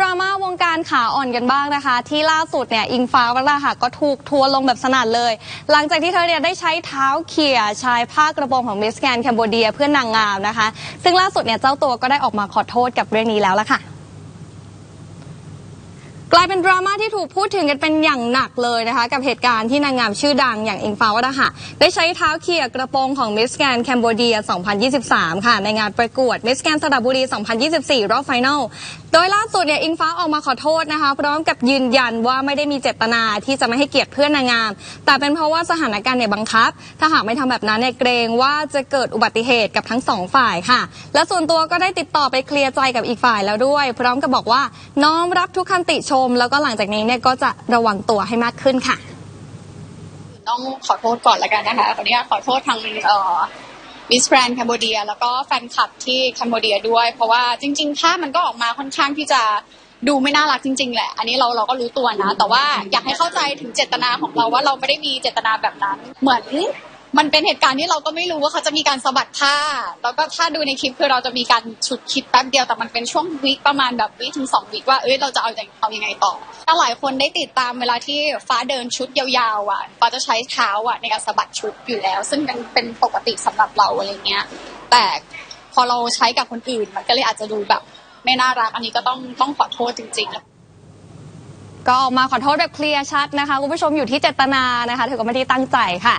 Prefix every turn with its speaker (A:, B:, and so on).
A: ดราม่าวงการขาอ่อนกันบ้างนะคะ ที่ล่าสุดเนี่ยอิงฟ้าวราหะก็ถูกทัวร์ลงแบบสนั่นเลย หลังจากที่เธอเนี่ยได้ใช้เท้าเขี่ยชายผ้ากระโปรงของมิสแกนแคนโบเดียเพื่อนนางงามนะคะ ซึ่งล่าสุดเนี่ยเจ้าตัวก็ได้ออกมาขอโทษกับเรื่องนี้แล้วละค่ะ กลายเป็นดราม่าที่ถูกพูดถึงกันเป็นอย่างหนักเลยนะคะ กับเหตุการณ์ที่นางงามชื่อดังอย่างอิงฟ้าวราหะได้ใช้เท้าเขี่ยกระโปรงของมิสแกนแคนโบเดีย 2023 ค่ะ ในงานประกวดมิสแกนสระบุรี 2024 รอบไฟนอลโดยล่าสุดเนี่ยอิงฟ้าออกมาขอโทษนะคะ พร้อมกับยืนยันว่าไม่ได้มีเจตนาที่จะไม่ให้เกียรติเพื่อนนางงาม แต่เป็นเพราะว่าสถานการณ์เนี่ยบังคับ ถ้าหากไม่ทำแบบนั้นเนี่ยเกรงว่าจะเกิดอุบัติเหตุกับทั้งสองฝ่ายค่ะ และส่วนตัวก็ได้ติดต่อไปเคลียร์ใจกับอีกฝ่ายแล้วด้วย พร้อมกับบอกว่าน้อมรับทุกคำติชมแล้วก็หลังจากนี้เนี่ยก็จะระวังตัวให้มากขึ้นค่ะ
B: ต้องขอโทษก่อนละกันนะคะขออนุญาตขอโทษทางเอ่อมิสแกรนแคนโบเดียแล้วก็แฟนคลับที่แคนโบเดียด้วย เพราะว่าจริงๆภาพมันก็ออกมาค่อนข้างที่จะดูไม่น่ารักจริง ๆ แหละ อันนี้เราเราก็รู้ตัวนะ แต่ว่าอยากให้เข้าใจถึงเจตนาของเราว่าเราไม่ได้มีเจตนาแบบนั้น เหมือน มันเป็นเหตุการณ์ที่เราก็ไม่รู้ว่าเขาจะมีการสะบัดผ้า แล้วก็ถ้าดูในคลิปคือเราจะมีการฉุดคิดแป๊บเดียวแต่มันเป็นช่วงวิประมาณแบบวิถึงสองวิว่าเอ้ยเราจะเอาอย่างเอายังไงต่อถ้าหลายคนได้ติดตามเวลาที่ฟ้าเดินชุดยาวๆอะฟ้าจะใช้เท้าอะในการสะบัดชุดอยู่แล้ว ซึ่งเป็นเป็นปกติสำหรับเราอะไรเงี้ย แต่พอเราใช้กับคนอื่นมันก็เลยอาจจะดูแบบ ไม่น่ารักอันนี้ก็ต้องต้องขอโทษจริง ๆ
A: ก็ออกมาขอโทษแบบเคลียร์ชัดนะคะคุณผู้ชมอยู่ที่เจตนานะคะเธอก็ไม่ได้ตั้งใจค่ะ